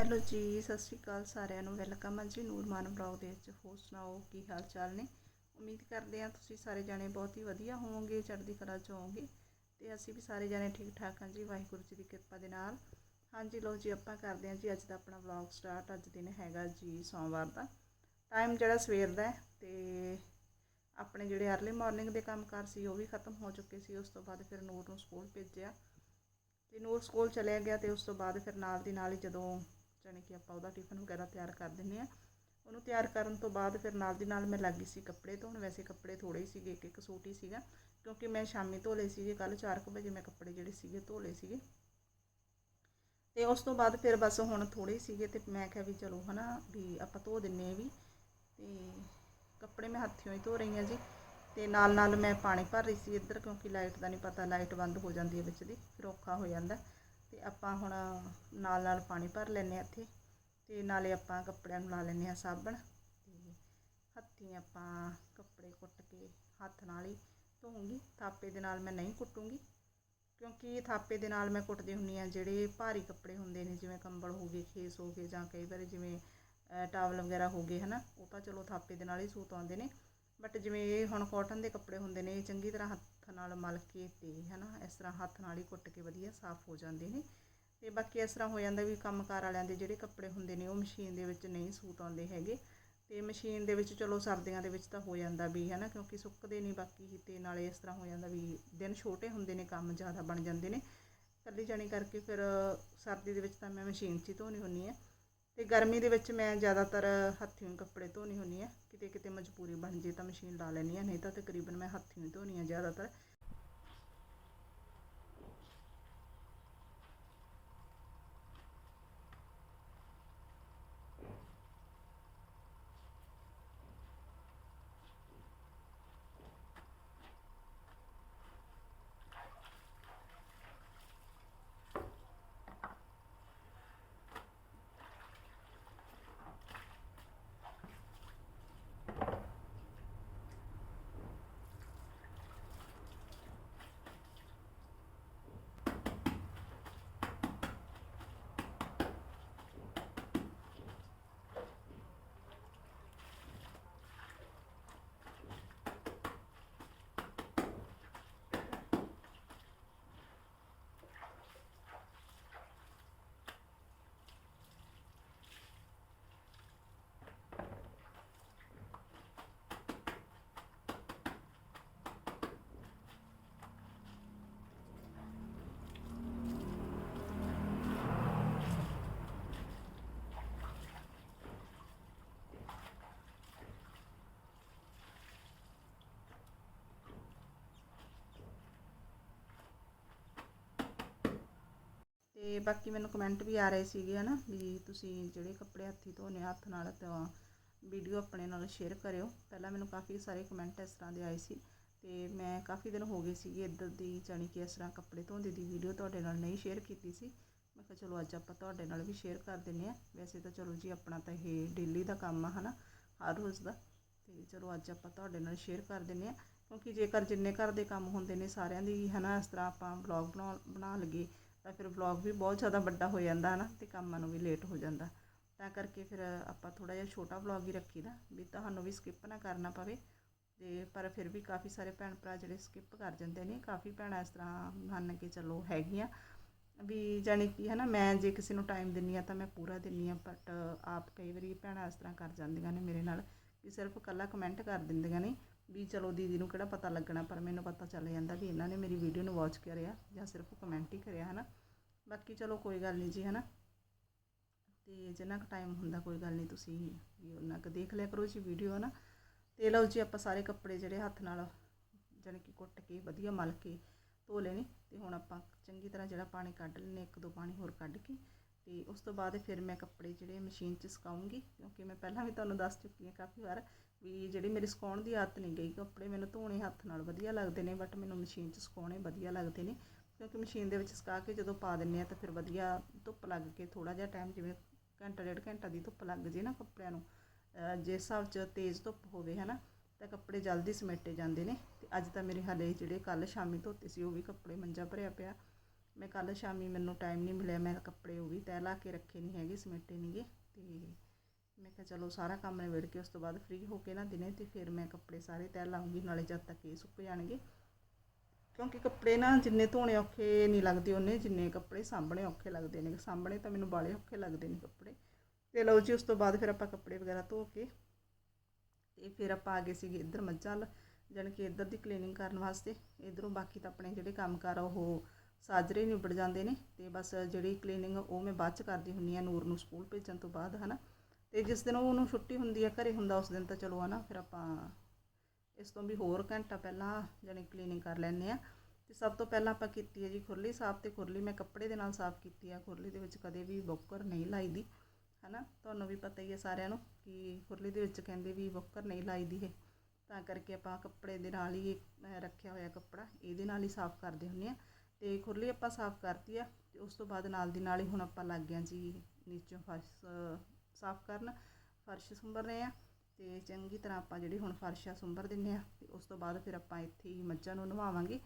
Hello ਜੀ, ਸਤਿ ਸ਼੍ਰੀ ਅਕਾਲ ਸਾਰਿਆਂ ਨੂੰ, ਵੈਲਕਮ ਹੈ ਜੀ ਨੂਰਮਾਨ ਬਲੌਗ ਦੇ ਵਿੱਚ। ਹੋਰ ਸੁਣਾਓ, ਕੀ ਹਾਲ ਚਾਲ ਨੇ? ਉਮੀਦ ਕਰਦੇ ਹਾਂ ਤੁਸੀਂ ਸਾਰੇ ਜਾਣੇ ਬਹੁਤ ਹੀ ਵਧੀਆ ਹੋਵੋਗੇ, ਚੜ੍ਹਦੀ ਕਲਾ 'ਚ ਹੋਵੋਗੇ। ਤੇ ਅਸੀਂ ਵੀ ਸਾਰੇ ਜਾਣੇ ਠੀਕ ਠਾਕ ਹਾਂ ਜੀ, ਵਾਹਿਗੁਰੂ ਜੀ ਦੀ ਕਿਰਪਾ ਦੇ ਨਾਲ। ਹਾਂਜੀ ਲੋ ਜੀ, ਆਪਾਂ ਕਰਦੇ ਹਾਂ ਜੀ, ਅੱਜ ਦਾ ਆਪਣਾ ਵਲੌਗ ਸਟਾਰਟ ਅੱਜ ਦਿਨ ਹੈਗਾ ਜੀ ਸੋਮਵਾਰ ਦਾ। ਟਾਈਮ ਜਿਹੜਾ ਸਵੇਰ ਦਾ ਹੈ ਤੇ ਆਪਣੇ ਜਿਹੜੇ ਅਰਲੀ ਮਾਰਨਿੰਗ ਦੇ ਕੰਮਕਾਰ ਸੀ, ਉਹ ਵੀ ਖਤਮ ਹੋ ਚੁੱਕੇ ਸੀ। ਉਸ ਤੋਂ ਬਾਅਦ ਫਿਰ ਨੂਰ ਨੂੰ ਸਕੂਲ ਭੇਜਿਆ। ਤੇ ਨੂਰ ਸਕੂਲ ਚਲਿਆ ਗਿਆ ਤੇ ਉਸ ਤੋਂ ਬਾਅਦ ਫਿਰ ਨਾਲ ਦੀ ਨਾਲ ਹੀ ਜਦੋਂ ਜਾਣੀ ਕਿ ਆਪਾਂ ਉਹਦਾ ਟਿਫਨ ਵਗੈਰਾ ਤਿਆਰ ਕਰ ਦਿੰਨੇ ਆ ਉਹਨੂੰ ਤਿਆਰ ਕਰਨ ਤੋਂ ਬਾਅਦ ਫਿਰ ਨਾਲ ਦੀ ਨਾਲ ਮੈਂ ਲੱਗੀ ਸੀ ਕੱਪੜੇ ਧੋਣ। ਵੈਸੇ ਕੱਪੜੇ ਥੋੜੇ ਹੀ ਸੀਗੇ ਇੱਕ ਇੱਕ ਸੂਟ ਹੀ ਸੀਗਾ। ਕਿਉਂਕਿ ਮੈਂ ਸ਼ਾਮੀ ਧੋ ਲਏ ਸੀਗੇ ਕੱਲ 4:00 ਵਜੇ ਮੈਂ ਕੱਪੜੇ ਜਿਹੜੇ ਸੀਗੇ ਧੋ ਲਏ ਸੀਗੇ। ਤੇ ਉਸ ਤੋਂ ਬਾਅਦ ਫਿਰ ਬਸ ਹੁਣ ਥੋੜੇ ਸੀਗੇ ਤੇ ਮੈਂ ਕਿਹਾ ਵੀ ਚਲੋ ਹਨਾ, ਵੀ ਆਪਾਂ ਧੋ ਦਿੰਨੇ ਆ ਵੀ। ਤੇ ਕੱਪੜੇ ਮੈਂ ਹੱਥੀਂ ਹੀ ਧੋ ਰਹੀ ਹਾਂ ਜੀ। ਤੇ ਨਾਲ ਨਾਲ ਮੈਂ ਪਾਣੀ ਭਰ ਰਹੀ ਸੀ ਇੱਧਰ ਕਿਉਂਕਿ ਲਾਈਟ ਦਾ ਨਹੀਂ ਪਤਾ, ਲਾਈਟ ਬੰਦ ਹੋ ਜਾਂਦੀ ਹੈ ਵਿੱਚ ਦੀ, ਫਿਰ ਔਖਾ ਹੋ ਜਾਂਦਾ। ਤੇ ਆਪਾਂ ਹੁਣ ਨਾਲ ਨਾਲ ਪਾਣੀ ਭਰ ਲੈਂਦੇ ਹਾਂ ਇੱਥੇ ਅਤੇ ਨਾਲੇ ਆਪਾਂ ਕੱਪੜਿਆਂ ਨੂੰ ਲਾ ਲੈਂਦੇ ਹਾਂ ਸਾਬਣ ਅਤੇ ਹੱਥੀਂ ਆਪਾਂ ਕੱਪੜੇ ਕੁੱਟ ਕੇ ਹੱਥ ਨਾਲ ਹੀ ਧੋਉਂਗੀ ਥਾਪੇ ਦੇ ਨਾਲ ਮੈਂ ਨਹੀਂ ਕੁੱਟੂੰਗੀ ਕਿਉਂਕਿ ਥਾਪੇ ਦੇ ਨਾਲ ਮੈਂ ਕੁੱਟਦੀ ਹੁੰਨੀ ਆ ਜਿਹੜੇ ਭਾਰੀ ਕੱਪੜੇ ਹੁੰਦੇ ਨੇ ਜਿਵੇਂ ਕੰਬਲ ਹੋ ਗਏ, ਖੇਸ ਹੋ ਗਏ ਜਾਂ ਕਈ ਵਾਰੀ ਜਿਵੇਂ ਟਾਵਲ ਵਗੈਰਾ ਹੋ ਗਏ ਹਨਾ, ਉਹ ਤਾਂ ਚਲੋ ਥਾਪੇ ਦੇ ਨਾਲ ਹੀ ਸੂਤ ਆਉਂਦੇ ਨੇ। ਬਟ ਜਿਵੇਂ ਇਹ ਹੁਣ ਕਾਟਨ ਦੇ ਕੱਪੜੇ ਹੁੰਦੇ ਨੇ, ਇਹ ਚੰਗੀ ਤਰ੍ਹਾਂ ਹੱਥ ਨਾਲ ਮਲ ਕੇ ਤੇ, ਹਨਾ, ਇਸ ਤਰ੍ਹਾਂ ਹੱਥ ਨਾਲ ਹੀ ਕੁੱਟ ਕੇ ਵਧੀਆ ਸਾਫ਼ ਹੋ ਜਾਂਦੇ ਨੇ। ਤੇ ਬਾਕੀ ਇਸ ਤਰ੍ਹਾਂ ਹੋ ਜਾਂਦਾ ਵੀ ਕੰਮਕਾਰ ਵਾਲਿਆਂ ਦੇ ਜਿਹੜੇ ਕੱਪੜੇ ਹੁੰਦੇ ਨੇ, ਉਹ ਮਸ਼ੀਨ ਦੇ ਵਿੱਚ ਨਹੀਂ ਸੂਤ ਆਉਂਦੇ ਹੈਗੇ। ਤੇ ਮਸ਼ੀਨ ਦੇ ਵਿੱਚ ਚਲੋ ਸਰਦੀਆਂ ਦੇ ਵਿੱਚ ਤਾਂ ਹੋ ਜਾਂਦਾ ਵੀ, ਹਨਾ, ਕਿਉਂਕਿ ਸੁੱਕਦੇ ਨਹੀਂ ਬਾਕੀ ਤੇ ਨਾਲੇ ਇਸ ਤਰ੍ਹਾਂ ਹੋ ਜਾਂਦਾ ਵੀ ਦਿਨ ਛੋਟੇ ਹੁੰਦੇ ਨੇ, ਕੰਮ ਜ਼ਿਆਦਾ ਬਣ ਜਾਂਦੇ ਨੇ। ਇਕੱਲੀ ਜਾਣੀ ਕਰਕੇ ਫਿਰ ਸਰਦੀ ਦੇ ਵਿੱਚ ਤਾਂ ਮੈਂ ਮਸ਼ੀਨ 'ਚ ਹੀ ਧੋਣੀ ਹੁੰਨੀ ਆ। ਤੇ ਗਰਮੀ ਦੇ ਵਿੱਚ ਮੈਂ ਜ਼ਿਆਦਾਤਰ ਹੱਥੀਂ ਕੱਪੜੇ ਧੋਣੀ ਹੁੰਨੀ ਆ ਕਿਤੇ ਕਿਤੇ ਮਜਬੂਰੀ ਬਣ ਜੇ ਤਾਂ ਮਸ਼ੀਨ ਲਾ ਲੈਂਦੀ ਆ ਨਹੀਂ ਤਾਂ ਤਕਰੀਬਨ ਮੈਂ ਹੱਥੀਂ ਧੋਣੀ ਆ ਜ਼ਿਆਦਾਤਰ। ਤੇ ਬਾਕੀ ਮੈਨੂੰ ਕਮੈਂਟ ਵੀ ਆ ਰਹੇ ਸੀਗੇ ਹਨਾ, ਵੀ ਤੁਸੀਂ ਜਿਹੜੇ ਕੱਪੜੇ ਹੱਥੀ ਧੋਨੇ ਹੱਥ ਨਾਲ ਤਾਂ ਵੀਡੀਓ ਆਪਣੇ ਨਾਲ ਸ਼ੇਅਰ ਕਰਿਓ। ਪਹਿਲਾਂ ਮੈਨੂੰ ਕਾਫੀ ਸਾਰੇ ਕਮੈਂਟ ਇਸ ਤਰ੍ਹਾਂ ਦੇ ਆਏ ਸੀ ਤੇ ਮੈਂ ਕਾਫੀ ਦਿਨ ਹੋ ਗਏ ਸੀਗੇ ਇੱਧਰ ਦੀ, ਜਾਣੀ ਕਿ ਇਸ ਤਰ੍ਹਾਂ ਕੱਪੜੇ ਧੋਂਦੇ ਦੀ ਵੀਡੀਓ ਤੁਹਾਡੇ ਨਾਲ ਨਹੀਂ ਸ਼ੇਅਰ ਕੀਤੀ ਸੀ। ਮੈਂ ਕਿਹਾ ਚਲੋ ਅੱਜ ਆਪਾਂ ਤੁਹਾਡੇ ਨਾਲ ਵੀ ਸ਼ੇਅਰ ਕਰ ਦਿੰਨੇ ਆ। ਵੈਸੇ ਤਾਂ ਚਲੋ ਜੀ ਆਪਣਾ ਤਾਂ ਇਹ ਡੇਲੀ ਦਾ ਕੰਮ ਆ ਹਨਾ, ਹਰ ਰੋਜ਼ ਦਾ। ਤੇ ਚਲੋ ਅੱਜ ਆਪਾਂ ਤੁਹਾਡੇ ਨਾਲ ਸ਼ੇਅਰ ਕਰ ਦਿੰਨੇ ਆ। ਕਿਉਂਕਿ ਜੇਕਰ ਜਿੰਨੇ ਘਰ ਦੇ ਕੰਮ ਹੁੰਦੇ ਨੇ ਸਾਰਿਆਂ ਦੀ ਹਨਾ, ਇਸ ਤਰ੍ਹਾਂ ਆਪਾਂ ਵਲੌਗ ਬਣਾ ਬਣਾ ਲਈਏ ਤਾਂ ਫਿਰ ਵਲੌਗ ਵੀ ਬਹੁਤ ਜ਼ਿਆਦਾ ਵੱਡਾ ਹੋ ਜਾਂਦਾ ਹਨਾ ਤੇ ਕੰਮਾਂ ਨੂੰ ਵੀ ਲੇਟ ਹੋ ਜਾਂਦਾ। ਤਾਂ ਕਰਕੇ ਫਿਰ ਆਪਾਂ ਥੋੜਾ ਜਿਹਾ ਛੋਟਾ ਵਲੌਗ ਹੀ ਰੱਖੀਦਾ ਵੀ ਤੁਹਾਨੂੰ ਵੀ ਸਕਿਪ ਨਾ ਕਰਨਾ ਪਵੇ ਤੇ ਪਰ ਫਿਰ ਵੀ ਕਾਫੀ ਸਾਰੇ ਭੈਣ ਭਰਾ ਜਿਹੜੇ ਸਕਿਪ ਕਰ ਜਾਂਦੇ ਨੇ, ਕਾਫੀ ਭੈਣਾਂ ਇਸ ਤਰ੍ਹਾਂ ਮੰਨ ਕੇ ਚੱਲੋ ਹੈਗੀਆਂ ਵੀ ਜਾਣੀ ਕਿ ਹੈ ਨਾ ਮੈਂ ਜੇ ਕਿਸੇ ਨੂੰ ਟਾਈਮ ਦਿੰਨੀ ਆ ਤਾਂ ਮੈਂ ਪੂਰਾ ਦਿੰਨੀ ਆ ਬਟ ਆਪ ਕਈ ਵਾਰੀ ਭੈਣਾਂ ਇਸ ਤਰ੍ਹਾਂ ਕਰ ਜਾਂਦੀਆਂ ਨੇ ਮੇਰੇ ਨਾਲ ਕਿ ਸਿਰਫ ਕੱਲਾ ਕਮੈਂਟ ਕਰ ਦਿੰਦੀਆਂ ਨੇ। ਵੀ ਚਲੋ ਦੀਦੀ ਨੂੰ ਕਿਹੜਾ ਪਤਾ ਲੱਗਣਾ, ਪਰ ਮੈਨੂੰ ਪਤਾ ਚੱਲ ਜਾਂਦਾ ਵੀ ਇਹਨਾਂ ਨੇ ਮੇਰੀ ਵੀਡੀਓ ਨੂੰ ਵਾਚ ਕਰਿਆ ਜਾਂ ਸਿਰਫ ਕਮੈਂਟ ਹੀ ਕਰਿਆ ਹੈ ਨਾ ਬਾਕੀ ਚਲੋ ਕੋਈ ਗੱਲ ਨਹੀਂ ਜੀ ਹੈ ਨਾ ਤੇ ਜਿੰਨਾ ਕੁ ਟਾਈਮ ਹੁੰਦਾ ਕੋਈ ਗੱਲ ਨਹੀਂ, ਤੁਸੀਂ ਵੀ ਉਹਨਾਂ ਕੁ ਦੇਖ ਲਿਆ ਕਰੋ ਜੀ ਵੀਡੀਓ ਨਾ ਤੇ ਲਓ ਜੀ, ਆਪਾਂ ਸਾਰੇ ਕੱਪੜੇ ਜਿਹੜੇ ਹੱਥ ਨਾਲ ਜਾਣੀ ਕਿ ਕੁੱਟ ਕੇ ਵਧੀਆ ਮਲ ਕੇ ਧੋ ਲੈਣੇ ਤੇ ਹੁਣ ਆਪਾਂ ਚੰਗੀ ਤਰ੍ਹਾਂ ਜਿਹੜਾ ਪਾਣੀ ਕੱਢ ਲੈਣੇ ਇੱਕ ਦੋ ਪਾਣੀ ਹੋਰ ਕੱਢ ਕੇ ਤੇ ਉਸ ਤੋਂ ਬਾਅਦ ਫਿਰ ਮੈਂ ਕੱਪੜੇ ਜਿਹੜੇ ਮਸ਼ੀਨ 'ਚ ਸੁਕਾਉਂਗੀ, ਕਿਉਂਕਿ ਮੈਂ ਪਹਿਲਾਂ ਵੀ ਤੁਹਾਨੂੰ ਦੱਸ ਚੁੱਕੀ ਹਾਂ ਕਾਫੀ ਵਾਰ ਵੀ ਜਿਹੜੀ ਮੇਰੀ ਸੁਕਾਉਣ ਦੀ ਆਦਤ ਨਹੀਂ ਗਈ, ਕੱਪੜੇ ਮੈਨੂੰ ਧੋਣੇ ਹੱਥ ਨਾਲ ਵਧੀਆ ਲੱਗਦੇ ਨੇ ਬਟ ਮੈਨੂੰ ਮਸ਼ੀਨ 'ਚ ਸੁਕਾਉਣੇ ਵਧੀਆ ਲੱਗਦੇ ਨੇ, ਕਿਉਂਕਿ ਮਸ਼ੀਨ ਦੇ ਵਿੱਚ ਸੁਕਾ ਕੇ ਜਦੋਂ ਪਾ ਦਿੰਨੇ ਆ ਤਾਂ ਫਿਰ ਵਧੀਆ ਧੁੱਪ ਲੱਗ ਕੇ ਥੋੜਾ ਜਿਹਾ ਟਾਈਮ ਜਿਵੇਂ ਘੰਟਾ, ਡੇਢ ਘੰਟਾ ਦੀ ਧੁੱਪ ਲੱਗ ਜੇ ਨਾ ਕੱਪੜਿਆਂ ਨੂੰ ਜੇ ਹਿਸਾਬ 'ਚ ਤੇਜ਼ ਧੁੱਪ ਹੋਵੇ ਹੈ ਨਾ ਤਾਂ ਕੱਪੜੇ ਜਲਦੀ ਸਮੇਟੇ ਜਾਂਦੇ ਨੇ, ਤੇ ਅੱਜ ਤਾਂ ਮੇਰੇ ਹਾਲੇ ਜਿਹੜੇ ਕੱਲ ਸ਼ਾਮੀ ਧੋਤੇ ਸੀ, ਉਹ ਵੀ ਕੱਪੜੇ ਮੰਜਾ ਭਰਿਆ ਪਿਆ, ਮੈਂ ਕੱਲ ਸ਼ਾਮੀ ਮੈਨੂੰ ਟਾਈਮ ਨਹੀਂ ਮਿਲਿਆ, ਮੈਂ ਕੱਪੜੇ ਉਹ ਵੀ ਤੈਅ ਲਾ ਕੇ ਰੱਖੇ ਨਹੀਂ ਹੈਗੇ, ਸਮੇਟੇ ਨਹੀਂਗੇ ਤੇ ਮੈਂ ਕਿਹਾ ਚਲੋ ਸਾਰਾ ਕੰਮ ਨਿਬੇੜ ਕੇ ਉਸ ਤੋਂ ਬਾਅਦ ਫ੍ਰੀ ਹੋ ਕੇ ਨਾ ਦਿਨੇ ਤੇ ਫਿਰ ਮੈਂ ਕੱਪੜੇ ਸਾਰੇ ਤੈਅ ਲਾਉਂਗੀ, ਨਾਲੇ ਜਦ ਤੱਕ ਇਹ ਸੁੱਕ ਜਾਣਗੇ। ਕਿਉਂਕਿ ਕੱਪੜੇ ਨਾ ਜਿੰਨੇ ਧੋਣੇ ਔਖੇ ਨਹੀਂ ਲੱਗਦੇ ਉਹਨੇ ਜਿੰਨੇ ਕੱਪੜੇ ਸਾਂਭਣੇ ਔਖੇ ਲੱਗਦੇ ਨੇ। ਸਾਂਭਣੇ ਤਾਂ ਮੈਨੂੰ ਬਾਲੇ ਔਖੇ ਲੱਗਦੇ ਨੇ ਕੱਪੜੇ। ਤੇ ਲਓ ਜੀ, ਉਸ ਤੋਂ ਬਾਅਦ ਫਿਰ ਆਪਾਂ ਕੱਪੜੇ ਵਗੈਰਾ ਧੋ ਕੇ ਤੇ ਫਿਰ ਆਪਾਂ ਆ ਗਏ ਸੀਗੇ ਇੱਧਰ ਮੱਝਾਂ ਵੱਲ ਜਾਣੀ ਕਿ ਇੱਧਰ ਦੀ ਕਲੀਨਿੰਗ ਕਰਨ ਵਾਸਤੇ। ਇਧਰੋਂ ਬਾਕੀ ਤਾਂ ਆਪਣੇ ਜਿਹੜੇ ਕੰਮ ਕਰ ਉਹ ਸਾਜਰੇ ਨਿਬੜ ਜਾਂਦੇ ਨੇ। ਤੇ ਬਸ ਜਿਹੜੀ ਕਲੀਨਿੰਗ ਉਹ ਮੈਂ ਬਾਅਦ ਚ ਕਰਦੀ ਹੁੰਨੀ ਆ ਨੂਰ ਨੂੰ ਸਕੂਲ ਭੇਜਣ ਤੋਂ ਬਾਅਦ, ਹਨਾ? ਤੇ ਜਿਸ ਦਿਨ ਉਹਨੂੰ ਛੁੱਟੀ ਹੁੰਦੀ ਆ, ਘਰੇ ਹੁੰਦਾ ਉਸ ਦਿਨ ਤਾਂ ਚਲੋ ਹਨਾ ਫਿਰ ਆਪਾਂ ਇਸ ਤੋਂ ਵੀ ਹੋਰ ਘੰਟਾ ਪਹਿਲਾਂ ਜਾਣੀ ਕਲੀਨਿੰਗ ਕਰ ਲੈਂਦੇ ਆ। ਤੇ ਸਭ ਤੋਂ ਪਹਿਲਾਂ ਆਪਾਂ ਕੀਤੀ ਹੈ ਜੀ ਖੁਰਲੀ, ਸਾਫ਼ ਤੇ ਖੁਰਲੀ, ਮੈਂ ਕੱਪੜੇ ਦੇ ਨਾਲ ਸਾਫ਼ ਕੀਤੀ ਆ। ਖੁਰਲੀ ਦੇ ਵਿੱਚ ਕਦੇ ਵੀ ਬੋਕਰ ਨਹੀਂ ਲਾਈਦੀ, ਹਨਾ? ਤੁਹਾਨੂੰ ਵੀ ਪਤਾ ਹੀ ਹੈ ਸਾਰਿਆਂ ਨੂੰ ਕਿ ਖੁਰਲੀ ਦੇ ਵਿੱਚ ਕਹਿੰਦੇ ਵੀ ਬੋਕਰ ਨਹੀਂ ਲਾਈਦੀ ਹੈ ਤਾਂ ਕਰਕੇ ਆਪਾਂ ਕੱਪੜੇ ਦੇ ਨਾਲ ਹੀ ਰੱਖਿਆ ਹੋਇਆ ਕੱਪੜਾ, ਇਹਦੇ ਨਾਲ ਹੀ ਸਾਫ਼ ਕਰਦੇ ਹੁੰਨੇ ਆ। ਤੇ ਖੁਰਲੀ ਆਪਾਂ ਸਾਫ਼ ਕਰਤੀ ਆ, ਤੇ ਉਸ ਤੋਂ ਬਾਅਦ ਨਾਲ ਦੀ ਨਾਲ ਹੀ ਹੁਣ ਆਪਾਂ ਲੱਗ ਗਿਆ ਜੀ ਨੀਚੋਂ ਫਸ ਸਾਫ਼ ਕਰਨ, ਫਰਸ਼ ਸੁੰਬਰ ਰਹੇ ਆ ਤੇ ਚੰਗੀ ਤਰ੍ਹਾਂ ਆਪਾਂ ਜਿਹੜੀ ਹੁਣ ਫਰਸ਼ ਆ ਸੁੰਬਰ ਦਿੰਨੇ ਆ ਤੇ ਉਸ ਤੋਂ ਬਾਅਦ ਫਿਰ ਆਪਾਂ ਇੱਥੇ ਹੀ ਮੱਝਾਂ ਨੂੰ ਨਵਾਵਾਂਗੇ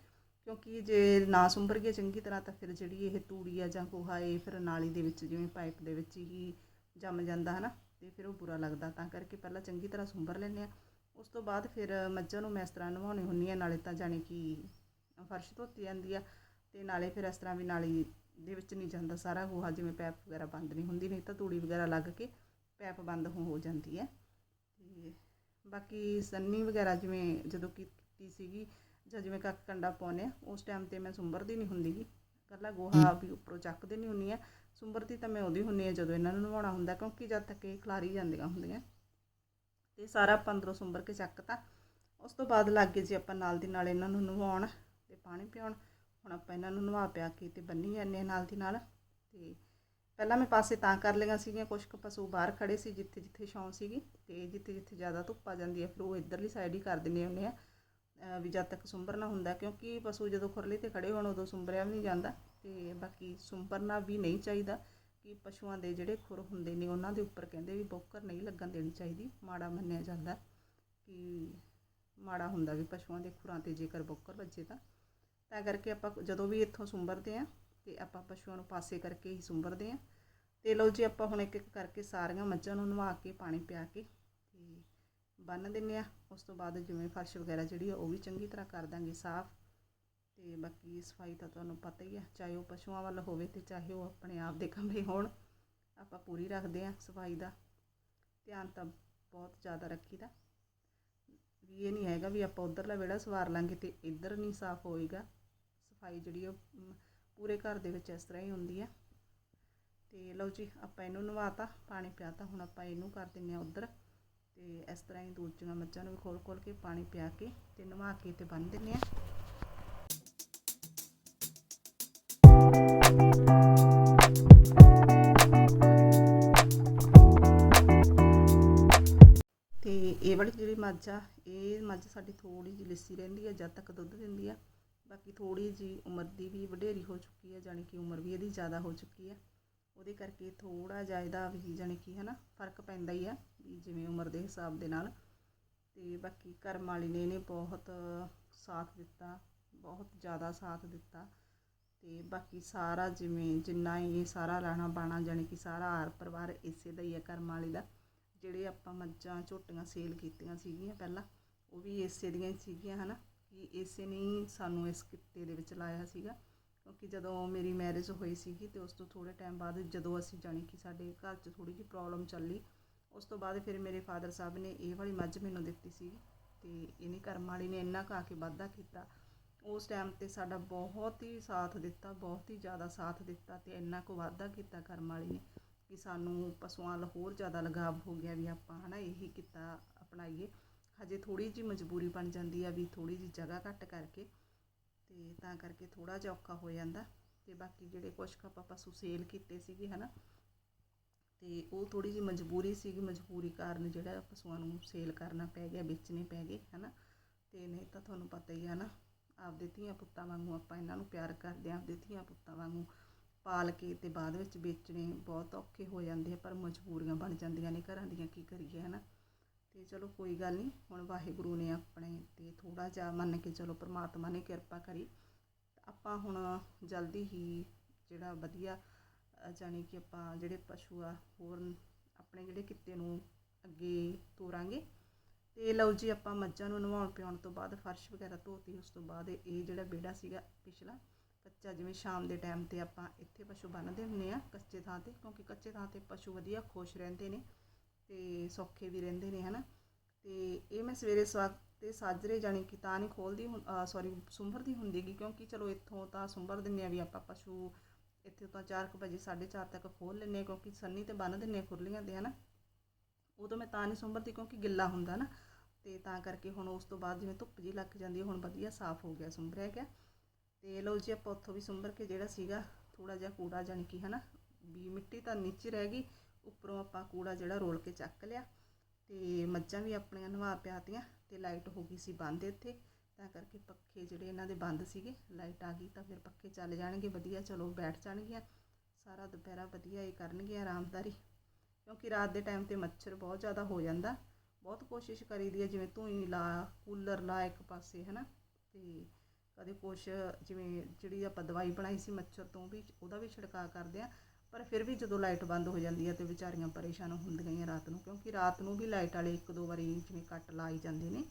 ਕਿਉਂਕਿ ਜੇ ਨਾ ਸੁੰਬਰ ਗਏ ਚੰਗੀ ਤਰ੍ਹਾਂ ਤਾਂ ਫਿਰ ਜਿਹੜੀ ਇਹ ਤੂੜੀ ਆ ਜਾਂ ਗੋਹਾ ਇਹ ਫਿਰ ਨਾਲੀ ਦੇ ਵਿੱਚ ਜਿਵੇਂ ਪਾਈਪ ਦੇ ਵਿੱਚ ਹੀ ਜੰਮ ਜਾਂਦਾ ਹਨਾ ਤੇ ਫਿਰ ਉਹ ਬੁਰਾ ਲੱਗਦਾ ਤਾਂ ਕਰਕੇ ਪਹਿਲਾਂ ਚੰਗੀ ਤਰ੍ਹਾਂ ਸੁੰਬਰ ਲੈਂਦੇ ਆ ਉਸ ਤੋਂ ਬਾਅਦ ਫਿਰ ਮੱਝਾਂ ਨੂੰ ਮੈਂ ਇਸ ਤਰ੍ਹਾਂ ਨਵਾਉਣੀ ਹੁੰਨੀ ਆ ਨਾਲੇ ਤਾਂ ਜਾਣੀ ਕਿ ਫਰਸ਼ ਧੋਤੀ ਜਾਂਦੀ ਆ ਤੇ ਨਾਲੇ ਫਿਰ ਇਸ ਤਰ੍ਹਾਂ ਵੀ ਨਾਲੀ ਦੇ ਵਿੱਚ ਨਹੀਂ ਜਾਂਦਾ ਸਾਰਾ ਗੋਹਾ ਜਿਵੇਂ ਪੈਪ ਵਗੈਰਾ ਬੰਦ ਨਹੀਂ ਹੁੰਦੀ ਨਹੀਂ ਤਾਂ ਤੂੜੀ ਵਗੈਰਾ ਲੱਗ ਕੇ ਪੈਪ ਬੰਦ ਹੋ ਹੋ ਜਾਂਦੀ ਹੈ। ਤੇ ਬਾਕੀ ਸੰਨੀ ਵਗੈਰਾ ਜਿਵੇਂ ਜਦੋਂ ਕੀਤੀ ਸੀਗੀ ਜਾਂ ਜਿਵੇਂ ਕੱਕ ਕੰਡਾ ਪਾਉਂਦੇ ਆ ਉਸ ਟਾਈਮ ਤੇ ਮੈਂ ਸੁੰਬਰਦੀ ਨਹੀਂ ਹੁੰਦੀ ਗੀ। ਕੱਲਾ ਗੋਹਾ ਵੀ ਉੱਪਰੋਂ ਚੱਕਦੇ ਨਹੀਂ ਹੁੰਨੀ ਆ। ਸੁੰਬਰਦੀ ਤਾਂ ਮੈਂ ਉਹਦੀ ਹੁੰਨੀ ਆ ਜਦੋਂ ਇਹਨਾਂ ਨੂੰ ਨਵਾਉਣਾ ਹੁੰਦਾ ਕਿਉਂਕਿ ਜਦ ਤੱਕ ਇਹ ਖਲਾਰੀ ਜਾਂਦੀਆਂ ਹੁੰਦੀਆਂ। ਤੇ ਸਾਰਾ ਆਪਾਂ ਅੰਦਰੋਂ ਸੁੰਬਰ ਕੇ ਚੱਕਤਾ। ਉਸ ਤੋਂ ਬਾਅਦ ਲੱਗ ਗਏ ਜੀ ਆਪਾਂ ਨਾਲ ਦੀ ਨਾਲ ਇਹਨਾਂ ਨੂੰ ਨਵਾਉਣ ਤੇ ਪਾਣੀ ਪਿਆਉਣ ਹੁਣ ਆਪਾਂ ਇਹਨਾਂ ਨੂੰ ਨਵਾ ਪਿਆ ਕੇ ਤੇ ਬੰਨੀ ਜਾਂਦੇ ਹਾਂ ਨਾਲ ਦੀ ਨਾਲ। ਤੇ ਪਹਿਲਾਂ ਮੈਂ ਪਾਸੇ ਤਾਂ ਕਰ ਲਈਆਂ ਸੀਗੀਆਂ ਕੁਝ ਕੁ ਪਸ਼ੂ ਬਾਹਰ ਖੜੇ ਸੀ ਜਿੱਥੇ ਜਿੱਥੇ ਛਾਂ ਸੀਗੀ ਤੇ ਜਿੱਥੇ ਜਿੱਥੇ ਜ਼ਿਆਦਾ ਧੁੱਪ ਆ ਜਾਂਦੀ ਹੈ ਫਿਰ ਉਹ ਇਧਰਲੀ ਸਾਈਡ ਹੀ ਕਰ ਦਿੰਦੇ ਹੁੰਦੇ ਆ। ਵੀ ਜਦ ਤੱਕ ਸੁੰਬਰਨਾ ਹੁੰਦਾ, ਕਿਉਂਕਿ ਪਸ਼ੂ ਜਦੋਂ ਖੁਰਲੀ ਤੇ ਖੜੇ ਹੋਣ ਉਦੋਂ ਸੁੰਬਰਿਆ ਵੀ ਨਹੀਂ ਜਾਂਦਾ ਤੇ ਬਾਕੀ ਸੁੰਬਰਨਾ ਵੀ ਨਹੀਂ ਚਾਹੀਦਾ ਕਿ ਪਸ਼ੂਆਂ ਦੇ ਜਿਹੜੇ ਖੁਰ ਹੁੰਦੇ ਨੇ ਉਹਨਾਂ ਦੇ ਉੱਪਰ ਕਹਿੰਦੇ ਵੀ ਬੋਕਰ ਨਹੀਂ ਲੱਗਣ ਦੇਣੀ ਚਾਹੀਦੀ, ਮਾੜਾ ਮੰਨਿਆ ਜਾਂਦਾ ਕਿ ਮਾੜਾ ਹੁੰਦਾ ਵੀ ਪਸ਼ੂਆਂ ਦੇ ਖੁਰਾਂ ਤੇ ਜੇਕਰ ਬੋਕਰ ਵੱਜੇ ਤਾਂ। ਤਾਂ ਕਰਕੇ ਆਪਾਂ ਜਦੋਂ ਵੀ ਇੱਥੋਂ ਸੁੰਬਰਦੇ ਆ ਤੇ ਆਪਾਂ ਪਸ਼ੂਆਂ ਨੂੰ ਪਾਸੇ ਕਰਕੇ ਹੀ ਸੁੰਬਰਦੇ ਆ ਤੇ ਲਓ ਜੀ, ਆਪਾਂ ਹੁਣ ਇੱਕ ਇੱਕ ਕਰਕੇ ਸਾਰੀਆਂ ਮੱਝਾਂ ਨੂੰ ਨਵਾ ਕੇ ਪਾਣੀ ਪਿਆ ਕੇ ਤੇ ਬੰਨ ਦਿੰਨੇ ਆ ਉਸ ਤੋਂ ਬਾਅਦ ਜਿਵੇਂ ਫਰਸ਼ ਵਗੈਰਾ ਜਿਹੜੀ ਆ, ਉਹ ਵੀ ਚੰਗੀ ਤਰ੍ਹਾਂ ਕਰ ਦਾਂਗੇ ਸਾਫ਼। ਤੇ ਬਾਕੀ ਸਫ਼ਾਈ ਤਾਂ ਤੁਹਾਨੂੰ ਪਤਾ ਹੀ ਆ, ਚਾਹੇ ਉਹ ਪਸ਼ੂਆਂ ਵੱਲ ਹੋਵੇ ਤੇ ਚਾਹੇ ਉਹ ਆਪਣੇ ਆਪ ਦੇ ਕਮਰੇ ਹੋਣ, ਆਪਾਂ ਪੂਰੀ ਰੱਖਦੇ ਆ ਸਫ਼ਾਈ ਦਾ। ਧਿਆਨ ਤਾਂ ਬਹੁਤ ਜ਼ਿਆਦਾ ਰੱਖੀਦਾ। ਵੀ ਇਹ ਨਹੀਂ ਹੈਗਾ ਵੀ ਆਪਾਂ ਉਧਰਲਾ ਵਿਹੜਾ ਸਵਾਰ ਲਾਂਗੇ ਤੇ ਇੱਧਰ ਨਹੀਂ ਸਾਫ਼ ਹੋਏਗਾ। ਸਫ਼ਾਈ ਜਿਹੜੀ ਉਹ ਪੂਰੇ ਘਰ ਦੇ ਵਿੱਚ ਇਸ ਤਰ੍ਹਾਂ ਹੀ ਹੁੰਦੀ ਆ। ਤੇ ਲਓ ਜੀ, ਆਪਾਂ ਇਹਨੂੰ ਨਵਾਤਾ, ਪਾਣੀ ਪਿਆਤਾ, ਹੁਣ ਆਪਾਂ ਇਹਨੂੰ ਕਰ ਦਿੰਨੇ ਆ ਉਧਰ। ਤੇ ਇਸ ਤਰ੍ਹਾਂ ਹੀ ਦੂਜੀਆਂ ਮੱਝਾਂ ਨੂੰ ਵੀ ਖੋਲ ਖੋਲ ਕੇ ਪਾਣੀ ਪਿਆ ਕੇ ਤੇ ਨਵਾ ਕੇ ਤੇ ਬੰਨ ਦਿੰਨੇ ਆ। ਤੇ ਇਹ ਵਾਲੀ ਜਿਹੜੀ ਮੱਝ ਆ, ਇਹ ਮੱਝ ਸਾਡੀ ਥੋੜੀ ਜਿਹੀ ਲਿੱਸੀ ਰਹਿੰਦੀ ਆ, ਜਦ ਤੱਕ ਦੁੱਧ ਦਿੰਦੀ ਆ। ਬਾਕੀ ਥੋੜ੍ਹੀ ਜਿਹੀ ਉਮਰ ਦੀ ਵੀ ਵਡੇਰੀ ਹੋ ਚੁੱਕੀ ਹੈ, ਜਾਣੀ ਕਿ ਉਮਰ ਵੀ ਇਹਦੀ ਜ਼ਿਆਦਾ ਹੋ ਚੁੱਕੀ ਹੈ। ਉਹਦੇ ਕਰਕੇ ਥੋੜ੍ਹਾ ਜਿਹਾ ਇਹਦਾ ਵੀ, ਜਾਣੀ ਕਿ ਹੈ ਨਾ ਫ਼ਰਕ ਪੈਂਦਾ ਹੀ ਆ ਵੀ ਜਿਵੇਂ ਉਮਰ ਦੇ ਹਿਸਾਬ ਦੇ ਨਾਲ। ਅਤੇ ਬਾਕੀ ਕਰਮ ਵਾਲੀ ਨੇ ਇਹਨੇ ਬਹੁਤ ਸਾਥ ਦਿੱਤਾ, ਬਹੁਤ ਜ਼ਿਆਦਾ ਸਾਥ ਦਿੱਤਾ। ਅਤੇ ਬਾਕੀ ਸਾਰਾ ਜਿਵੇਂ ਜਿੰਨਾ ਇਹ ਸਾਰਾ ਲਾਣਾ ਬਾਣਾ, ਜਾਣੀ ਕਿ ਸਾਰਾ ਆਰ ਪਰਿਵਾਰ ਇਸੇ ਦਾ ਹੀ ਹੈ ਕਰਮ ਵਾਲੀ ਦਾ। ਜਿਹੜੇ ਆਪਾਂ ਮੱਝਾਂ ਝੋਟੀਆਂ ਸੇਲ ਕੀਤੀਆਂ ਸੀਗੀਆਂ ਪਹਿਲਾਂ, ਉਹ ਵੀ ਇਸੇ ਦੀਆਂ ਹੀ ਸੀਗੀਆਂ, ਹਨਾ। ਕਿ ਇਸੇ ਨੇ ਹੀ ਸਾਨੂੰ ਇਸ ਕਿੱਤੇ ਦੇ ਵਿੱਚ ਲਾਇਆ ਸੀਗਾ। ਕਿਉਂਕਿ ਜਦੋਂ ਮੇਰੀ ਮੈਰਿਜ ਹੋਈ ਸੀਗੀ ਤੇ ਉਸ ਤੋਂ ਥੋੜੇ ਟਾਈਮ ਬਾਅਦ ਜਦੋਂ ਅਸੀਂ ਜਾਣੀ ਕਿ ਸਾਡੇ ਘਰ 'ਚ ਥੋੜੀ ਜਿਹੀ ਪ੍ਰੋਬਲਮ ਚੱਲੀ, ਉਸ ਤੋਂ ਬਾਅਦ ਫਿਰ ਮੇਰੇ ਫਾਦਰ ਸਾਹਿਬ ਨੇ ਇਹ ਵਾਲੀ ਮੱਝ ਮੈਨੂੰ ਦਿੱਤੀ ਸੀ ਤੇ ਇਹਨੇ ਕਰਮ ਵਾਲੀ ਨੇ ਇੰਨਾ ਕਾ ਕੇ ਵਾਧਾ ਕੀਤਾ। ਉਸ ਟਾਈਮ ਤੇ ਸਾਡਾ ਬਹੁਤ ਹੀ ਸਾਥ ਦਿੱਤਾ, ਬਹੁਤ ਹੀ ਜ਼ਿਆਦਾ ਸਾਥ ਦਿੱਤਾ ਤੇ ਇੰਨਾ ਕੁ ਵਾਧਾ ਕੀਤਾ ਕਰਮ ਵਾਲੀ ਨੇ ਕਿ ਸਾਨੂੰ ਪਸ਼ੂਆਂ ਨਾਲ ਹੋਰ ਜ਼ਿਆਦਾ ਲਗਾਵ ਹੋ ਗਿਆ ਵੀ ਆਪਾਂ ਹਨਾ ਇਹੀ ਕੀਤਾ ਅਪਣਾਈਏ। ਹਜੇ ਥੋੜੀ ਜਿਹੀ ਮਜਬੂਰੀ ਬਣ ਜਾਂਦੀ ਆ ਵੀ ਥੋੜੀ ਜਿਹੀ ਜਗ੍ਹਾ ਘੱਟ ਕਰਕੇ ਤੇ ਤਾਂ ਕਰਕੇ ਥੋੜਾ ਜਿਹਾ ਔਖਾ ਹੋ ਜਾਂਦਾ ਤੇ ਬਾਕੀ ਜਿਹੜੇ ਕੁਛ ਕੁ ਆਪਾਂ ਪਸ਼ੂ ਸੇਲ ਕੀਤੇ ਸੀਗੇ, ਹਨਾ, ਤੇ ਉਹ ਥੋੜੀ ਜਿਹੀ ਮਜਬੂਰੀ ਸੀਗੀ, ਮਜਬੂਰੀ ਕਾਰਨ ਜਿਹੜਾ ਪਸ਼ੂਆਂ ਨੂੰ ਸੇਲ ਕਰਨਾ ਪੈ ਗਿਆ, ਵੇਚਣੇ ਪੈ ਗਏ, ਹਨਾ, ਤੇ ਨਹੀਂ ਤਾਂ ਤੁਹਾਨੂੰ ਪਤਾ ਹੀ ਹੈ ਨਾ ਆਪਦੇ ਧੀਆਂ ਪੁੱਤਾਂ ਵਾਂਗੂ ਆਪਾਂ ਇਹਨਾਂ ਨੂੰ ਪਿਆਰ ਕਰਦੇ ਹਾਂ, ਆਪਦੇ ਧੀਆਂ ਪੁੱਤਾਂ ਵਾਂਗੂ ਪਾਲ ਕੇ ਤੇ ਬਾਅਦ ਵਿੱਚ ਵੇਚਣੇ ਬਹੁਤ ਔਖੇ ਹੋ ਜਾਂਦੇ ਆ, ਪਰ ਮਜਬੂਰੀਆਂ ਬਣ ਜਾਂਦੀਆਂ ਨੇ ਘਰਾਂ ਦੀਆਂ, ਕੀ ਕਰੀਏ, ਹਨਾ। ਅਤੇ ਚਲੋ ਕੋਈ ਗੱਲ ਨਹੀਂ ਹੁਣ ਵਾਹਿਗੁਰੂ ਨੇ ਆਪਣੇ ਤੇ ਥੋੜ੍ਹਾ ਜਿਹਾ ਮੰਨ ਕੇ ਚਲੋ ਪਰਮਾਤਮਾ ਨੇ ਕਿਰਪਾ ਕਰੀ। ਆਪਾਂ ਹੁਣ ਜਲਦੀ ਹੀ ਜਿਹੜਾ ਵਧੀਆ ਜਾਣੀ ਕਿ ਆਪਾਂ ਜਿਹੜੇ ਪਸ਼ੂ ਆ, ਹੋਰ ਆਪਣੇ ਜਿਹੜੇ ਕਿੱਤੇ ਨੂੰ ਅੱਗੇ ਤੋਰਾਂਗੇ। ਤੇ ਲਓ ਜੀ, ਆਪਾਂ ਮੱਝਾਂ ਨੂੰ ਨਵਾਉਣ ਪਿਆਉਣ ਤੋਂ ਬਾਅਦ ਫਰਸ਼ ਵਗੈਰਾ ਧੋਤੀ, ਉਸ ਤੋਂ ਬਾਅਦ ਇਹ ਜਿਹੜਾ ਵਿਹੜਾ ਸੀਗਾ ਪਿਛਲਾ, ਕੱਚਾ ਜਿਵੇਂ ਸ਼ਾਮ ਦੇ ਟਾਈਮ ਤੇ ਆਪਾਂ ਇੱਥੇ ਪਸ਼ੂ ਬੰਨ੍ਹਦੇ ਹੁੰਨੇ ਆ ਕੱਚੇ ਥਾਂ ਤੇ, ਕਿਉਂਕਿ ਕੱਚੇ ਥਾਂ ਤੇ ਪਸ਼ੂ ਵਧੀਆ ਖੁਸ਼ ਰਹਿੰਦੇ ਨੇ। ਅਤੇ ਸੌਖੇ ਵੀ ਰਹਿੰਦੇ ਨੇ ਹੈ ਨਾ ਅਤੇ ਇਹ ਮੈਂ ਸਵੇਰੇ ਸਵਖਤ ਤੇ ਸਾਜਰੇ ਜਾਣੀ ਕਿ ਤਾਂ ਨਹੀਂ ਖੋਲਦੀ ਹੁਣ ਸੌਰੀ ਸੁੰਬਰਦੀ ਹੁੰਦੀ ਗੀ, ਕਿਉਂਕਿ ਚਲੋ ਇੱਥੋਂ ਤਾਂ ਸੁੰਬਰ ਦਿੰਨੇ ਆ ਵੀ ਆਪਾਂ ਪਸ਼ੂ, ਇੱਥੇ ਤਾਂ 4 ਵਜੇ 4:30 ਤੱਕ ਖੋਲ ਲੈਂਦੇ ਹਾਂ, ਕਿਉਂਕਿ ਸੰਨੀ ਤੇ ਬੰਨ ਦਿੰਨੇ ਆ ਖੁਰਲੀਆਂ ਤੇ ਨਾ ਉਦੋਂ ਮੈਂ ਤਾਂ ਨਹੀਂ ਸੁੰਬਰਦੀ ਕਿਉਂਕਿ ਗਿੱਲਾ ਹੁੰਦਾ ਨਾ ਤੇ ਤਾਂ ਕਰਕੇ ਹੁਣ ਉਸ ਤੋਂ ਬਾਅਦ ਜਿਵੇਂ ਧੁੱਪ ਜੀ ਲੱਗ ਜਾਂਦੀ ਹੈ ਹੁਣ ਵਧੀਆ ਸਾਫ਼ ਹੋ ਗਿਆ ਸੁੰਬਰਿਆ ਗਿਆ ਤੇ ਲਓ ਜੀ, ਆਪਾਂ ਉੱਥੋਂ ਵੀ ਸੁੰਬਰ ਕੇ ਜਿਹੜਾ ਸੀਗਾ ਥੋੜਾ ਜਿਹਾ ਕੂੜਾ ਜਾਣੀ ਕਿ, ਹਨਾ, ਵੀ ਮਿੱਟੀ ਤਾਂ ਨੀਚੇ ਰਹਿ ਗਈ ਉੱਪਰੋਂ ਆਪਾਂ ਕੂੜਾ ਜਿਹੜਾ ਰੋਲ ਕੇ ਚੱਕ ਲਿਆ ਤੇ ਮੱਝਾਂ ਵੀ ਆਪਣੀਆਂ ਨਵਾ ਪਿਆਤੀਆਂ ਤੇ ਲਾਈਟ ਹੋ ਗਈ ਸੀ ਬੰਦ ਇੱਥੇ, ਤਾਂ ਕਰਕੇ ਪੱਖੇ ਜਿਹੜੇ ਇਹਨਾਂ ਦੇ ਬੰਦ ਸੀਗੇ, ਲਾਈਟ ਆ ਗਈ ਤਾਂ ਫਿਰ ਪੱਖੇ ਚੱਲ ਜਾਣਗੇ, ਵਧੀਆ ਚਲੋ ਬੈਠ ਜਾਣਗੀਆਂ, ਸਾਰਾ ਦੁਪਹਿਰਾ ਵਧੀਆ ਇਹ ਕਰਨਗੇ ਆਰਾਮਦਾਰੀ, ਕਿਉਂਕਿ ਰਾਤ ਦੇ ਟਾਈਮ ਤੇ ਮੱਛਰ ਬਹੁਤ ਜ਼ਿਆਦਾ ਹੋ ਜਾਂਦਾ, ਬਹੁਤ ਕੋਸ਼ਿਸ਼ ਕਰੀਦੀ ਹੈ ਜਿਵੇਂ ਧੂਈ ਲਾ, ਕੂਲਰ ਲਾ ਇੱਕ ਪਾਸੇ, ਹਨਾ, ਤੇ ਕਦੇ ਕੁਛ ਜਿਵੇਂ ਜਿਹੜੀ ਆਪਾਂ ਦਵਾਈ ਬਣਾਈ ਸੀ ਮੱਛਰ ਤੋਂ ਵੀ ਉਹਦਾ ਵੀ ਛਿੜਕਾਅ ਕਰਦੇ ਆ ਪਰ ਫਿਰ ਵੀ ਜਦੋਂ ਲਾਈਟ ਬੰਦ ਹੋ ਜਾਂਦੀ ਹੈ ਤੇ ਵਿਚਾਰੀਆਂ ਪਰੇਸ਼ਾਨ ਹੁੰਦੀਆਂ ਹੀ ਰਾਤ ਨੂੰ, ਕਿਉਂਕਿ ਰਾਤ ਨੂੰ ਵੀ ਲਾਈਟ ਵਾਲੇ ਇੱਕ ਦੋ ਵਾਰੀ ਜਿਵੇਂ ਕੱਟ ਲਾਈ ਜਾਂਦੇ ਨੇ।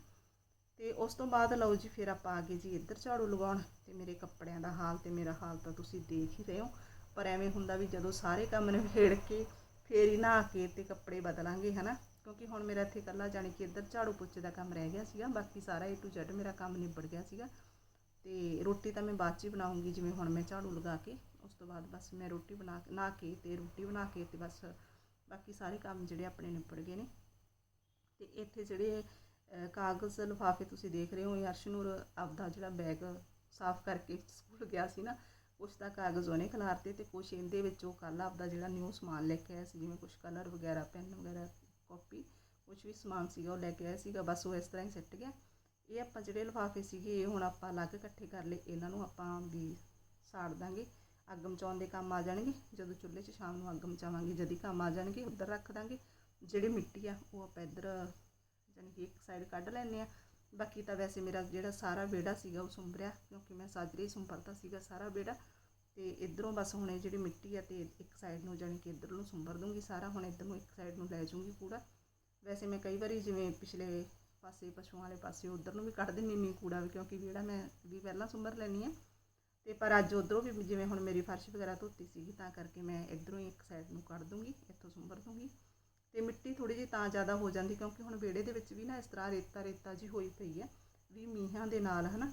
ਤੇ ਉਸ ਤੋਂ ਬਾਅਦ ਲਓ ਜੀ, ਫਿਰ ਆਪਾਂ ਆ ਗਏ ਜੀ ਇੱਧਰ ਝਾੜੂ ਲਗਾਉਣ। ਤੇ ਮੇਰੇ ਕੱਪੜਿਆਂ ਦਾ ਹਾਲ ਤੇ ਮੇਰਾ ਹਾਲ ਤਾਂ ਤੁਸੀਂ ਦੇਖ ਹੀ ਰਹੇ ਹੋ। ਪਰ ਐਵੇਂ ਹੁੰਦਾ ਵੀ ਜਦੋਂ ਸਾਰੇ ਕੰਮ ਨਿਬੇੜ ਕੇ ਫੇਰ ਹੀ ਨਹਾ ਕੇ ਤੇ ਕੱਪੜੇ ਬਦਲਾਂਗੇ, ਹਨਾ? ਕਿਉਂਕਿ ਹੁਣ ਮੇਰਾ ਇੱਥੇ ਇਕੱਲਾ ਜਾਣੀ ਕਿ ਇੱਧਰ ਝਾੜੂ ਪੋਚੇ ਦਾ ਕੰਮ ਰਹਿ ਗਿਆ ਸੀਗਾ, ਬਾਕੀ ਸਾਰਾ ਏ ਟੂ ਜ਼ੈਡ ਮੇਰਾ ਕੰਮ ਨਿਬੜ ਗਿਆ ਸੀਗਾ। ਤੇ ਰੋਟੀ ਤਾਂ ਮੈਂ ਬਾਅਦ ਚ ਹੀ ਬਣਾਉਂਗੀ, ਜਿਵੇਂ ਹੁਣ ਮੈਂ ਝਾੜੂ ਲਗਾ ਕੇ। ਉਸ ਤੋਂ ਬਾਅਦ ਬਸ ਮੈਂ ਰੋਟੀ ਬਣਾ ਕੇ ਨਹਾ ਕੇ ਤੇ ਰੋਟੀ ਬਣਾ ਕੇ ਤੇ ਬਸ ਬਾਕੀ ਸਾਰੇ ਕੰਮ ਜਿਹੜੇ ਆਪਣੇ ਨਿਬੜ ਗਏ ਨੇ। ਤੇ ਇੱਥੇ ਜਿਹੜੇ ਕਾਗਜ਼, ਲਿਫਾਫੇ ਤੁਸੀਂ ਦੇਖ ਰਹੇ ਹੋ, ਇਹ ਅਰਸ਼ਨੂਰ ਆਪਦਾ ਜਿਹੜਾ ਬੈਗ ਸਾਫ਼ ਕਰਕੇ ਸਕੂਲ ਗਿਆ ਸੀ ਨਾ ਕੁਛ ਤਾਂ ਕਾਗਜ਼ ਉਹਨੇ ਖਿਲਾਰਤੇ ਤੇ ਕੁਛ ਇਹਦੇ ਵਿੱਚ ਉਹ ਕੱਲ੍ਹ ਆਪਦਾ ਜਿਹੜਾ ਨਿਊ ਸਮਾਨ ਲੈ ਕੇ ਆਇਆ ਸੀ, ਜਿਵੇਂ ਕੁਛ ਕਲਰ ਵਗੈਰਾ ਪੈਨ ਵਗੈਰਾ ਕਾਪੀ ਕੁਛ ਵੀ ਸਮਾਨ ਸੀਗਾ ਉਹ ਲੈ ਕੇ ਆਇਆ ਸੀਗਾ, ਬਸ ਉਹ ਇਸ ਤਰ੍ਹਾਂ ਹੀ ਸਿੱਟ ਗਿਆ। ਇਹ ਆਪਾਂ ਜਿਹੜੇ ਲਿਫਾਫੇ ਸੀਗੇ, ਇਹ ਹੁਣ ਆਪਾਂ ਅਲੱਗ ਇਕੱਠੇ ਕਰ ਲਏ, ਇਹਨਾਂ ਨੂੰ ਆਪਾਂ ਵੀ ਸਾੜ ਦਾਂਗੇ। ਅੱਗ ਮਚਾਉਣ ਦੇ ਕੰਮ ਆ ਜਾਣਗੇ। ਜਦੋਂ ਚੁੱਲ੍ਹੇ 'ਚ ਸ਼ਾਮ ਨੂੰ ਅੱਗ ਮਚਾਵਾਂਗੇ, ਜਦੀ ਕੰਮ ਆ ਜਾਣਗੇ, ਉੱਧਰ ਰੱਖ ਦਾਂਗੇ। ਜਿਹੜੀ ਮਿੱਟੀ ਆ, ਉਹ ਆਪਾਂ ਇੱਧਰ ਜਾਣੀ ਕਿ ਇੱਕ ਸਾਈਡ ਕੱਢ ਲੈਂਦੇ ਆ। ਬਾਕੀ ਤਾਂ ਵੈਸੇ ਮੇਰਾ ਜਿਹੜਾ ਸਾਰਾ ਵਿਹੜਾ ਸੀਗਾ, ਉਹ ਸੁੰਬਰਿਆ ਕਿਉਂਕਿ ਮੈਂ ਸਾਜਰੇ ਹੀ ਸੀਗਾ ਸਾਰਾ ਵਿਹੜਾ। ਤੇ ਇਧਰੋਂ ਬਸ ਹੁਣ ਇਹ ਜਿਹੜੀ ਮਿੱਟੀ ਆ ਤੇ ਇੱਕ ਸਾਈਡ ਨੂੰ ਜਾਣੀ ਕਿ ਇੱਧਰ ਨੂੰ ਸੁੰਬਰ ਦੂੰਗੀ ਸਾਰਾ, ਹੁਣ ਇੱਧਰ ਨੂੰ ਇੱਕ ਸਾਈਡ ਨੂੰ ਲੈ ਜਾਊਂਗੀ ਕੂੜਾ। ਵੈਸੇ ਮੈਂ ਕਈ ਵਾਰੀ ਜਿਵੇਂ ਪਿਛਲੇ ਪਾਸੇ ਪਸ਼ੂਆਂ ਵਾਲੇ ਪਾਸੇ ਉਧਰ ਨੂੰ ਵੀ ਕੱਢ ਦਿੰਦੀ ਨਹੀਂ ਕੂੜਾ ਵੀ ਕਿਉਂਕਿ ਵਿਹੜਾ ਮੈਂ ਵੀ ਪਹਿਲਾਂ ਸੁੰਬਰ ਲੈਣੀ ਆ। ਤੇ ਪਰ ਅੱਜ ਉਧਰੋਂ ਵੀ ਜਿਵੇਂ ਹੁਣ ਮੇਰੀ ਫਰਸ਼ ਵਗੈਰਾ ਧੋਤੀ ਸੀਗੀ, ਤਾਂ ਕਰਕੇ ਮੈਂ ਇਧਰੋਂ ਹੀ ਇੱਕ ਸਾਈਡ ਨੂੰ ਕੱਢ ਦੂੰਗੀ, ਇੱਥੋਂ ਸੁੰਬਰ ਦੂੰਗੀ। ਤੇ ਮਿੱਟੀ ਥੋੜੀ ਜਿਹੀ ਤਾਂ ਜ਼ਿਆਦਾ ਹੋ ਜਾਂਦੀ, ਕਿਉਂਕਿ ਹੁਣ ਵਿਹੜੇ ਦੇ ਵਿੱਚ ਵੀ ਨਾ ਇਸ ਤਰ੍ਹਾਂ ਰੇਤਾ ਰੇਤਾ ਜੀ ਹੋਈ ਪਈ ਹੈ, ਵੀ ਮੀਂਹਾਂ ਦੇ ਨਾਲ, ਹਨਾ?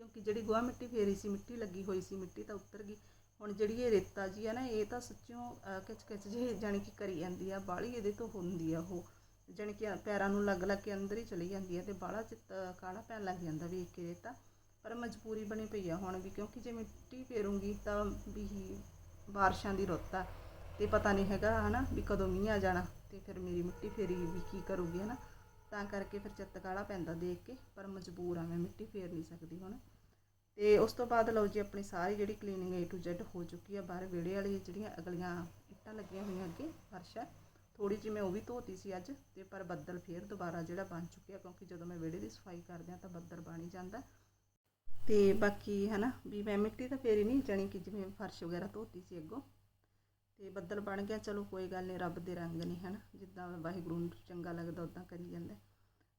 ਕਿਉਂਕਿ ਜਿਹੜੀ ਗੋਹਾ ਮਿੱਟੀ ਫੇਰੀ ਸੀ, ਮਿੱਟੀ ਲੱਗੀ ਹੋਈ ਸੀ, ਮਿੱਟੀ ਤਾਂ ਉੱਤਰ ਗਈ। ਹੁਣ ਜਿਹੜੀ ਇਹ ਰੇਤਾ ਜੀ ਹੈ ਨਾ, ਇਹ ਤਾਂ ਸੱਚਿਓ ਕਿਚ ਕਿਚ ਜਿਹੀ ਜਾਣੀ ਕਿ ਕਰੀ ਜਾਂਦੀ ਆ, ਬਾਹਲੀ ਇਹਦੇ ਤੋਂ ਹੁੰਦੀ ਆ ਉਹ। ਜਾਣੀ ਕਿ ਪੈਰਾਂ ਨੂੰ ਲੱਗ ਲੱਗ ਕੇ ਅੰਦਰ ਹੀ ਚਲੀ ਜਾਂਦੀ ਹੈ ਤੇ ਬਾਹਲਾ ਚਿੱਤ ਕਾਲਾ ਪੈਣ ਲੱਗ ਜਾਂਦਾ ਵੇਖ ਕੇ ਰੇਤਾ। ਪਰ ਮਜਬੂਰੀ ਬਣੀ ਪਈ ਆ ਹੁਣ ਵੀ, ਕਿਉਂਕਿ ਜੇ ਮਿੱਟੀ ਫੇਰੂੰਗੀ ਤਾਂ ਵੀ ਬਾਰਿਸ਼ਾਂ ਦੀ ਰੁੱਤ ਆ ਤੇ ਪਤਾ ਨਹੀਂ ਹੈਗਾ, ਹਨਾ, ਵੀ ਕਦੋਂ ਮੀਂਹ ਆ ਜਾਣਾ ਤੇ ਫਿਰ ਮੇਰੀ ਮਿੱਟੀ ਫੇਰੀ ਵੀ ਕੀ ਕਰੂਗੀ, ਹਨਾ। ਤਾਂ ਕਰਕੇ ਫਿਰ ਚਿੱਤ ਕਾਲਾ ਪੈਂਦਾ ਦੇਖ ਕੇ, ਪਰ ਮਜਬੂਰ ਆ ਮੈਂ ਮਿੱਟੀ ਫੇਰ ਨਹੀਂ ਸਕਦੀ ਹੁਣ। ਤੇ ਉਸ ਤੋਂ ਬਾਅਦ ਲਓ ਜੀ, ਆਪਣੀ ਸਾਰੀ ਜਿਹੜੀ ਕਲੀਨਿੰਗ A to Z ਹੋ ਚੁੱਕੀ ਆ, ਬਾਹਰ ਵਿਹੜੇ ਵਾਲੀ ਜਿਹੜੀਆਂ ਅਗਲੀਆਂ ਇੱਟਾਂ ਲੱਗੀਆਂ ਹੋਈਆਂ ਅੱਗੇ, ਫਰਸ਼ਾ ਥੋੜੀ ਜਿਹੀ ਮੈਂ ਉਹ ਵੀ ਧੋਤੀ ਸੀ ਅੱਜ ਤੇ ਪਰ ਬੱਦਲ ਫੇਰ ਦੁਬਾਰਾ ਜਿਹੜਾ ਬਣ ਚੁੱਕਿਆ, ਕਿਉਂਕਿ ਜਦੋਂ ਮੈਂ ਵਿਹੜੇ ਦੀ ਸਫ਼ਾਈ ਕਰਦੇ ਆ ਤਾਂ ਬੱਦਲ ਬਣ ਹੀ ਜਾਂਦਾ। ਤੇ ਬਾਕੀ ਹਨਾ, ਵੀ ਮੈਂ ਮਿੱਟੀ ਤਾਂ ਫੇਰੀ ਨਹੀਂ ਜਾਣੀ ਕਿ ਜਿਵੇਂ ਫਰਸ਼ ਵਗੈਰਾ ਧੋਤੀ ਸੀ ਅੱਗੋਂ। ਤੇ ਬੱਦਲ ਬਣ ਗਿਆ, ਚਲੋ ਕੋਈ ਗੱਲ ਨਹੀਂ, ਰੱਬ ਦੇ ਰੰਗ ਨੇ ਹਨਾ, ਜਿੱਦਾਂ ਵਾਹਿਗੁਰੂ ਨੂੰ ਚੰਗਾ ਲੱਗਦਾ ਉਦਾਂ ਕਰੀ ਜਾਂਦਾ।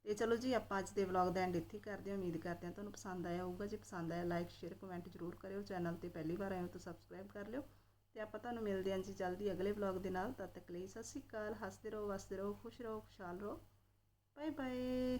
ਤੇ ਚਲੋ ਜੀ, ਆਪਾਂ ਅੱਜ ਦੇ ਵਲੌਗ ਦਾ ਐਂਡ ਇੱਥੇ ਹੀ ਕਰਦੇ ਹਾਂ। ਉਮੀਦ ਕਰਦੇ ਹਾਂ ਤੁਹਾਨੂੰ ਪਸੰਦ ਆਇਆ ਹੋਊਗਾ। ਜੇ ਪਸੰਦ ਆਇਆ ਲਾਈਕ ਸ਼ੇਅਰ ਕਮੈਂਟ ਜ਼ਰੂਰ ਕਰਿਓ। ਚੈਨਲ ਤੇ ਪਹਿਲੀ ਵਾਰ ਆਏ ਹੋ ਤਾਂ ਸਬਸਕ੍ਰਾਈਬ ਕਰ ਲਿਓ। ਤੇ ਆਪਾਂ ਤੁਹਾਨੂੰ ਮਿਲਦੇ ਹਾਂ ਜੀ ਜਲਦੀ ਅਗਲੇ ਵਲੌਗ ਦੇ ਨਾਲ। ਤਦ ਤੱਕ ਲਈ ਸਤਿ ਸ਼੍ਰੀ ਅਕਾਲ। ਹੱਸਦੇ ਰਹੋ, ਵਸਦੇ ਰਹੋ, ਖੁਸ਼ ਰਹੋ, ਖੁਸ਼ਹਾਲ ਰਹੋ। Bye bye